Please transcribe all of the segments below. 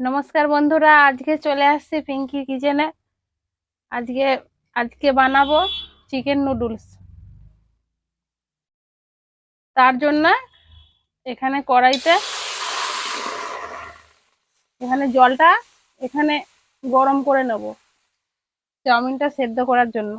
নমস্কার বন্ধুরা, আজকে চলে আসছি পিঙ্কি কিচেনে। আজকে আজকে বানাবো চিকেন নুডলস। তার জন্য এখানে কড়াইতে, এখানে জলটা এখানে গরম করে নেব, চাউমিনটা সেদ্ধ করার জন্য।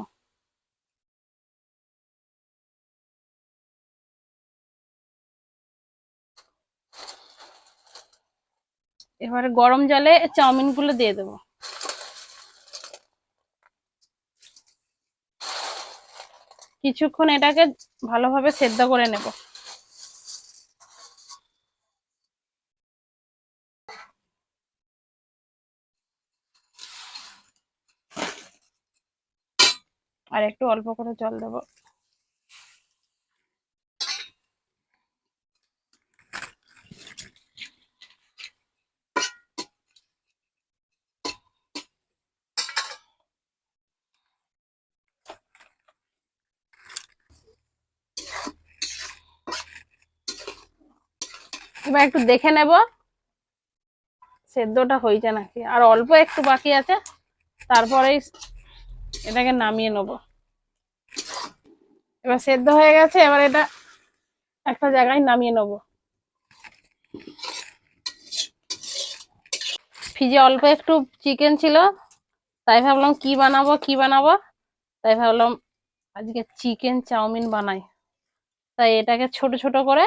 এবারে গরম জলে চাউমিনগুলো দিয়ে দেবো। কিছুক্ষণ এটাকে ভালোভাবে সেদ্ধ করে নেব। আর একটু অল্প করে জল দেবো। এবার একটু দেখে নেব। সেদ্ধটা হয়েছে নাকি? আর অল্প একটু বাকি আছে তারপরেই এটাকে নামিয়ে নেব। এবার সেদ্ধ হয়ে গেছে, এবার এটা একটা জায়গায় নামিয়ে নেব। ফ্রিজে অল্প একটু চিকেন ছিল, তাই ভাবলাম কি বানাবো কি বানাবো? তাই ভাবলাম আজকে চিকেন চাউমিন বানাই। তাই এটাকে ছোট ছোট করে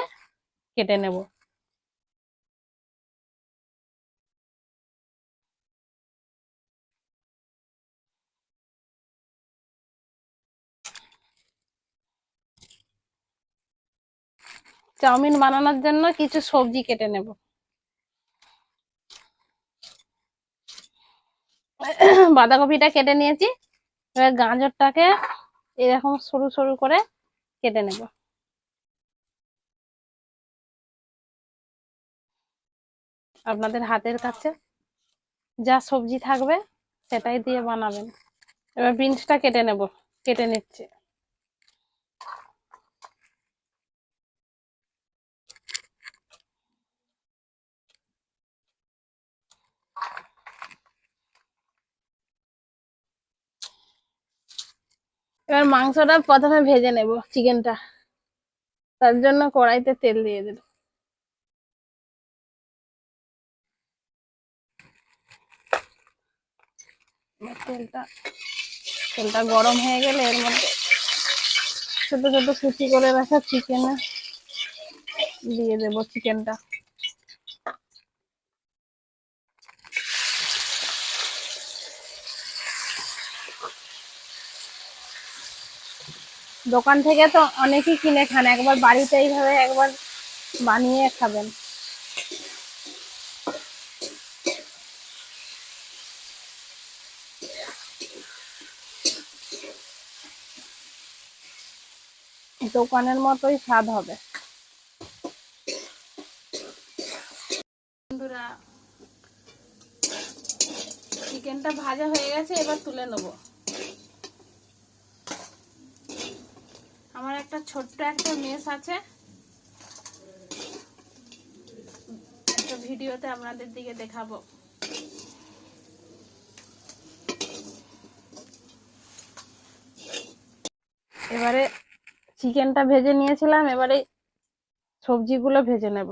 কেটে নেব। চাউমিন বানানোর জন্য কিছু সবজি কেটে নেব। বাঁধাকপিটা কেটে নিয়েছি। এবার গাজরটাকে এরকম সরু সরু করে কেটে নেব। আপনাদের হাতের কাছে যা সবজি থাকবে সেটাই দিয়ে বানাবেন। এবার বিনসটা কেটে নেব, কেটে নিচ্ছে। এবার মাংসটা প্রথমে ভেজে নেব চিকেনটা। তার জন্য কড়াইতে তেল দিয়ে দিল তেলটা তেলটা গরম হয়ে গেলে এর মধ্যে ছোট ছোট কুচি করে রাখা চিকেনে দিয়ে দেব চিকেনটা। দোকান থেকে তো অনেকেই কিনে খান, একবার বাড়িতে এইভাবে একবার বানিয়ে খাবেন। দোকানের মতোই স্বাদ হবে। বন্ধুরা চিকেনটা ভাজা হয়ে গেছে, এবার তুলে নেব। আমার একটা ছোট্ট একটা মেস আছে। একটা ভিডিওতে আপনাদের দিকে দেখাবো। এবারে চিকেনটা ভেজে নিয়েছিলাম, এবারে সবজিগুলো ভেজে নেব।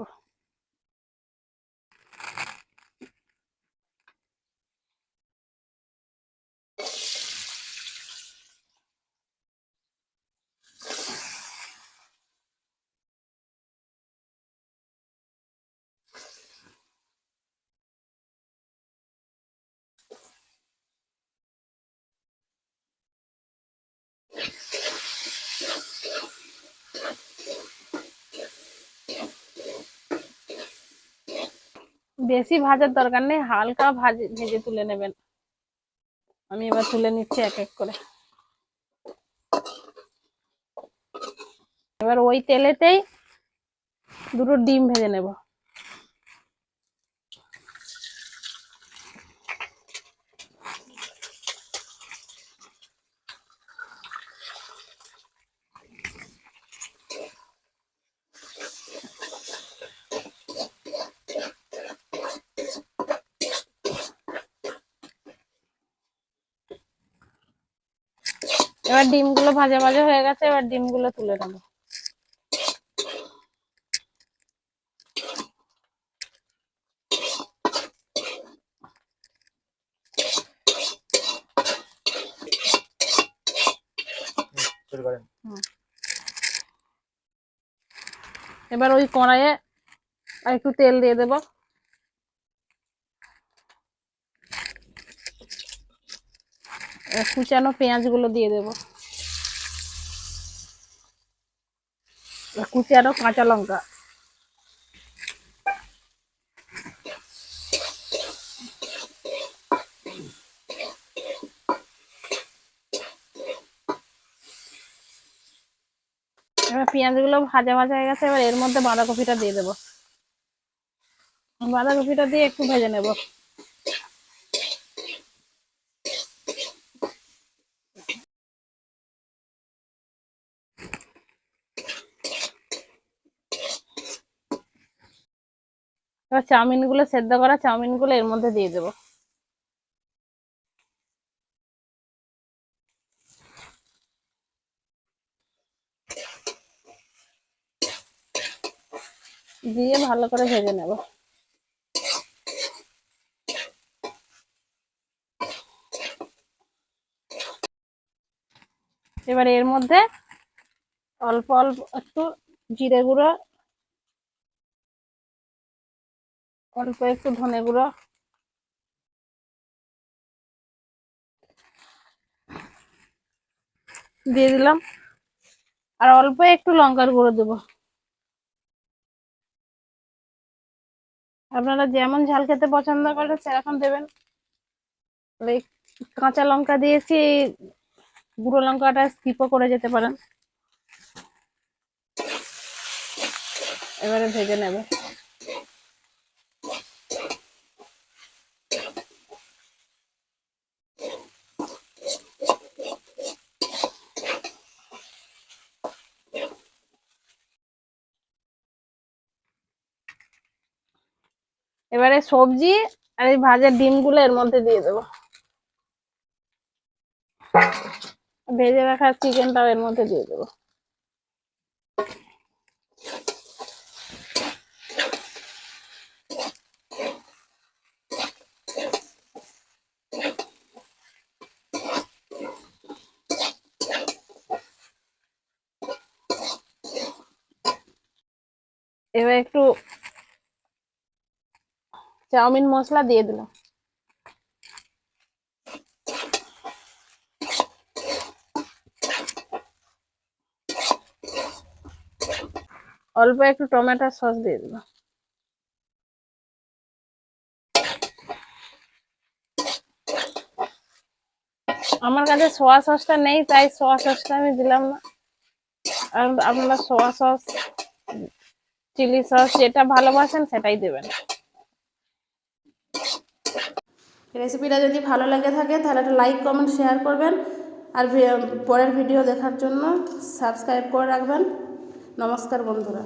বেশি ভাজার দরকার নেই, হালকা ভাজে, ভেজে তুলে নেবেন। আমি এবার তুলে নিচ্ছি এক এক করে। এবার ওই তেলেতেই দুটো ডিম ভেজে নেব। এবার ডিমগুলো ভাজা ভাজা হয়ে গেছে এবার ডিমগুলো তুলে নেব। এবার ওই কড়াইয়ে আর একটু তেল দিয়ে দেবো। কুচানো পেঁয়াজগুলো দিয়ে দেবো। কুচানো কাঁচা লঙ্কা। এবার পেঁয়াজগুলো ভাজা ভাজা হয়ে গেছে, এবার এর মধ্যে বাঁধাকপিটা দিয়ে দেবো। বাঁধাকপিটা দিয়ে একটু ভেজে নেব। এবার চাউমিনগুলো সেদ্ধ করা চাউমিনগুলো এর মধ্যে দিয়ে দেবো। দিয়ে ভালো করে ভেজে নেব। এবার এর মধ্যে অল্প অল্প একটু জিরে গুঁড়ো অল্প একটু ধনে গুঁড়ো। দিয়ে দিলাম। আর অল্প একটু লঙ্কার গুঁড়ো দেবো। আপনারা যেমন ঝাল খেতে পছন্দ করেন, সেরকম দেবেন। কাঁচা লঙ্কা দিয়েছি, গুঁড়ো লঙ্কাটা স্কিপও করে যেতে পারেন। এবারে ভেজে নেবে। এবারে সবজি আর এই ভাজা ডিমগুলো এর মধ্যে দিয়ে দেবো। ভেজে রাখা চিকেনটাও এর মধ্যে দিয়ে দেবো। এবার একটু চাউমিন মশলা দিয়ে দিলাম অল্প একটু টমেটো সস দিয়ে দিলাম আমার কাছে সোয়া সসটা নেই, তাই সোয়া সসটা আমি দিলাম না। আপনারা সোয়া সস, চিলি সস যেটা ভালোবাসেন সেটাই দেবেন। রেসিপিটা যদি ভালো লেগে থাকে, তাহলে একটা লাইক কমেন্ট শেয়ার করবেন। আর পরের ভিডিও দেখার জন্য সাবস্ক্রাইব করে রাখবেন। নমস্কার বন্ধুরা।